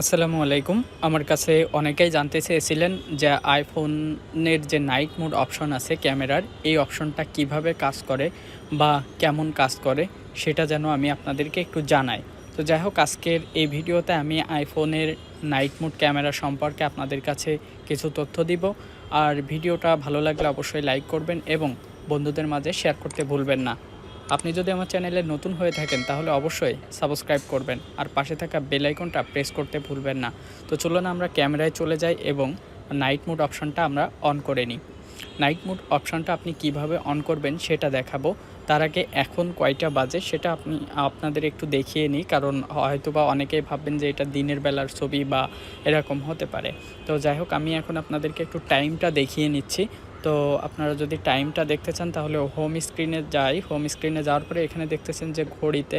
আসসালামু আলাইকুম। আমার কাছে অনেকেই জানতে চেয়েছিলেন যে আইফোনের যে নাইট মোড অপশন আছে ক্যামেরার, এই অপশনটা কীভাবে কাজ করে বা কেমন কাজ করে সেটা যেন আমি আপনাদেরকে একটু জানাই। তো যাই হোক, আজকের এই ভিডিওতে আমি আইফোনের নাইট মোড ক্যামেরা সম্পর্কে আপনাদের কাছে কিছু তথ্য দিব। আর ভিডিওটা ভালো লাগলে অবশ্যই লাইক করবেন এবং বন্ধুদের মাঝে শেয়ার করতে ভুলবেন না। আপনি যদি আমার চ্যানেলে নতুন হয়ে থাকেন, তাহলে অবশ্যই সাবস্ক্রাইব করবেন। আর পাশে থাকা বেল আইকনটা প্রেস করতে ভুলবেন না। তো চলুন আমরা ক্যামেরায় চলে যাই এবং নাইট মোড অপশনটা আমরা অন করে নিই। নাইট মোড অপশনটা আপনি কীভাবে অন করবেন সেটা দেখাবো। তার আগে এখন কয়টা বাজে সেটা আপনি, আপনাদের একটু দেখিয়ে নিই, কারণ হয়তো বা অনেকেই ভাববেন যে এটা দিনের বেলার ছবি বা এরকম হতে পারে। তো যাই হোক, আমি এখন আপনাদেরকে একটু টাইমটা দেখিয়ে নিচ্ছি। তো আপনারা যদি টাইমটা দেখতে চান, তাহলে হোম স্ক্রিনে যাই। হোম স্ক্রিনে যাওয়ার পরে এখানে দেখতেছেন যে ঘড়িতে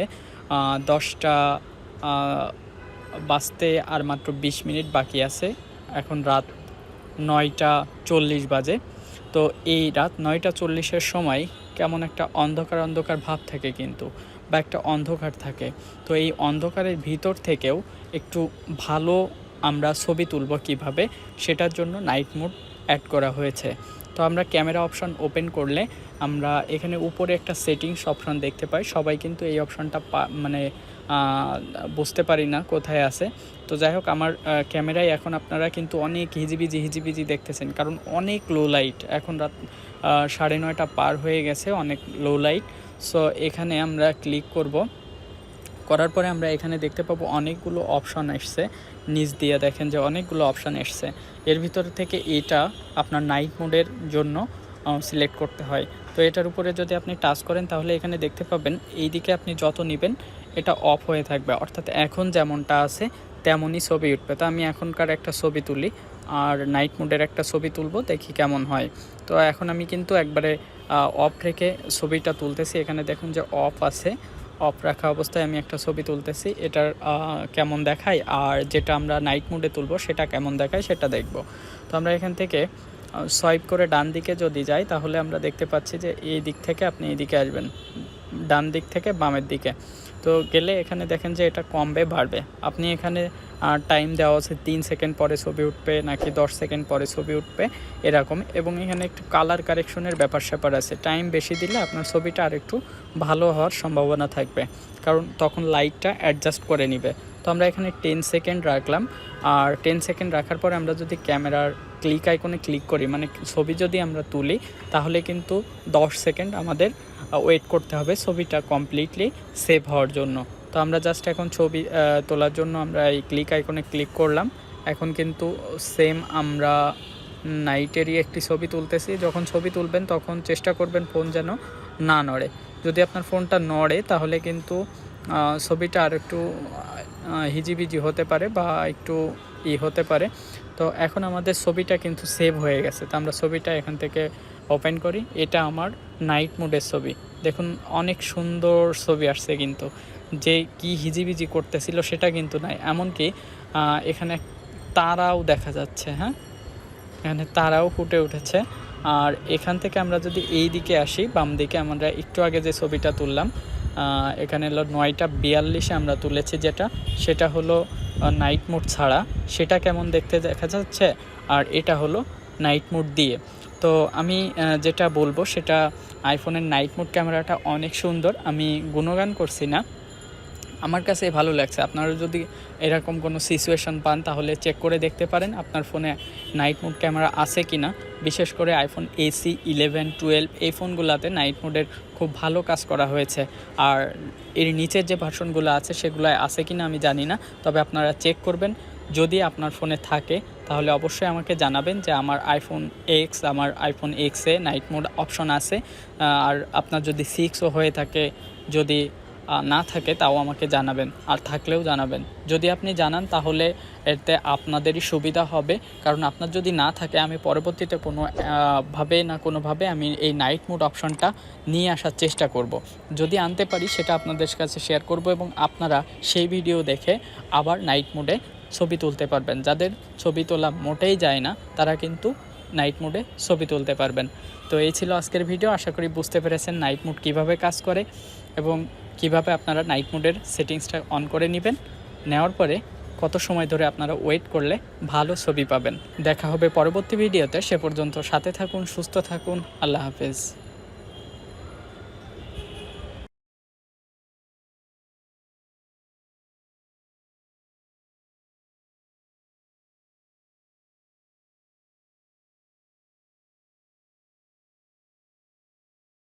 দশটা বাজতে আর মাত্র বিশ মিনিট বাকি আছে। এখন রাত নয়টা চল্লিশ বাজে। তো এই রাত নয়টা চল্লিশের সময় কেমন একটা অন্ধকার অন্ধকার ভাব থাকে কিন্তু, বা একটা অন্ধকার থাকে। তো এই অন্ধকারের ভিতর থেকেও একটু ভালো আমরা ছবি তুলব কীভাবে, সেটার জন্য নাইট মোড অ্যাড করা হয়েছে। তো আমরা ক্যামেরা অপশন ওপেন করলে আমরা এখানে উপরে একটা সেটিংস অপশন দেখতে পাই। সবাই কিন্তু এই অপশনটা মানে বুঝতে পারি না কোথায় আছে। তো যাই হোক, আমার ক্যামেরায় এখন আপনারা কিন্তু অনেক হিজিবিজি হিজিবিজি দেখতেছেন। কারণ অনেক লো লাইট এখন রাত সাড়ে নয়টা পার হয়ে গেছে অনেক লো লাইট সো এখানে আমরা ক্লিক করব। করার পরে আমরা এখানে দেখতে পাবো অনেকগুলো অপশন এসছে। নিচ দিয়ে দেখেন যে অনেকগুলো অপশন এসছে। এর ভিতর থেকে এটা আপনার নাইট মোডের জন্য সিলেক্ট করতে হয়। তো এটার উপরে যদি আপনি টাচ করেন, তাহলে এখানে দেখতে পাবেন এই দিকে আপনি যত নেবেন, এটা অফ হয়ে থাকবে। অর্থাৎ এখন যেমনটা আছে, তেমনই ছবি উঠবে। তো আমি এখনকার একটা ছবি তুলি, আর নাইট মোডের একটা ছবি তুলবো, দেখি কেমন হয়। তো এখন আমি কিন্তু একবারে অফ রেখে ছবিটা তুলতেছি। এখানে দেখুন যে অফ আছে। অফ রাখা অবস্থায় আমি একটা ছবি তুলতেছি, এটার কেমন দেখায় আর যেটা আমরা নাইট মুডে তুলবো সেটা কেমন দেখায় সেটা দেখব। তো আমরা এখান থেকে সোয়াইপ করে ডান দিকে যদি যাই তাহলে আমরা দেখতে পাচ্ছি যে এই দিক থেকে আপনি এই দিকে আসবেন। ডান দিক থেকে বামের দিকে। তো গেলে এখানে দেখেন যে এটা কমবে, বাড়বে। আপনি এখানে টাইম দেওয়া আছে তিন সেকেন্ড পরে ছবি উঠবে নাকি দশ সেকেন্ড পরে ছবি উঠবে, এরকম। এবং এখানে একটু কালার কারেকশনের ব্যাপার স্যাপার আছে। টাইম বেশি দিলে আপনার ছবিটা আর একটু ভালো হওয়ার সম্ভাবনা থাকবে। কারণ তখন লাইটটা অ্যাডজাস্ট করে নিবে। তো আমরা এখানে টেন সেকেন্ড রাখলাম। আর টেন সেকেন্ড রাখার পরে আমরা যদি ক্যামেরার ক্লিক আইকনে ক্লিক করি মানে ছবি যদি আমরা তুলি, তাহলে কিন্তু দশ সেকেন্ড আমাদের ওয়েট করতে হবে। ছবিটা কমপ্লিটলি সেভ হওয়ার জন্য। তো আমরা জাস্ট এখন ছবি তোলার জন্য আমরা এই ক্লিক আইকনে ক্লিক করলাম। এখন কিন্তু সেম আমরা নাইটেরই একটি ছবি তুলতেছি। যখন ছবি তুলবেন তখন চেষ্টা করবেন ফোন যেন না নড়ে। যদি আপনার ফোনটা নড়ে তাহলে কিন্তু ছবিটা আর একটু হিজিবিজি হতে পারে বা একটু ই হতে পারে। তো এখন আমাদের ছবিটা কিন্তু সেভ হয়ে গেছে। তো আমরা ছবিটা এখান থেকে ওপেন করি, এটা আমার নাইট মোডের ছবি। দেখুন, অনেক সুন্দর ছবি আসছে কিন্তু। যে কি হিজিবিজি করতেছিল সেটা কিন্তু নাই, এমনকি এখানে তারাও দেখা যাচ্ছে হ্যাঁ? এখানে তারাও ফুটে উঠেছে। আর এখান থেকে আমরা যদি এই দিকে আসি, বাম দিকে আমরা একটু আগে যে ছবিটা তুললাম এখানে হলো নয়টা বিয়াল্লিশে আমরা তুলেছি যেটা, সেটা হলো নাইট মোড ছাড়া। সেটা কেমন দেখতে দেখা যাচ্ছে? আর এটা হলো নাইট মোড দিয়ে। তো আমি যেটা বলব সেটা আইফোনের নাইট মোড ক্যামেরাটা অনেক সুন্দর। আমি গুণগান করছি না। আমার কাছে ভালো লাগছে। আপনারা যদি এরকম কোনো সিচুয়েশন পান, তাহলে চেক করে দেখতে পারেন আপনার ফোনে নাইট মোড ক্যামেরা আছে কি না বিশেষ করে আইফোন এসি ইলেভেন টুয়েলভ এই ফোনগুলোতে নাইট মোডের খুব ভালো কাজ করা হয়েছে। আর এর নিচের যে ভার্সনগুলো আছে সেগুলো আছে কি না আমি জানি না। তবে আপনারা চেক করবেন। যদি আপনার ফোনে থাকে, তাহলে অবশ্যই আমাকে জানাবেন যে আমার আইফোন এক্স আমার আইফোন এক্সে নাইট মোড অপশন আছে। আর আপনার যদি সিক্সও হয়ে থাকে, যদি না থাকে তাও আমাকে জানাবেন আর থাকলেও জানাবেন। যদি আপনি জানান তাহলে এতে আপনাদেরই সুবিধা হবে। কারণ আপনার যদি না থাকে, আমি পরবর্তীতে কোনো ভাবে না কোনোভাবে আমি এই নাইট মুড অপশনটা নিয়ে আসার চেষ্টা করব। যদি আনতে পারি, সেটা আপনাদের কাছে শেয়ার করব এবং আপনারা সেই ভিডিও দেখে আবার নাইট মুডে ছবি তুলতে পারবেন। যাদের ছবি তোলা মোটেই যায় না, তারা কিন্তু নাইট মুডে ছবি তুলতে পারবেন। তো এই ছিল আজকের ভিডিও আশা করি বুঝতে পেরেছেন নাইট মোড কীভাবে কাজ করে। এবং কীভাবে আপনারা নাইট মোডের সেটিংসটা অন করে নেবেন, নেওয়ার পরে কত সময় ধরে আপনারা ওয়েট করলে ভালো ছবি পাবেন। দেখা হবে পরবর্তী ভিডিওতে সে পর্যন্ত সাথে থাকুন, সুস্থ থাকুন। আল্লাহ হাফেজ।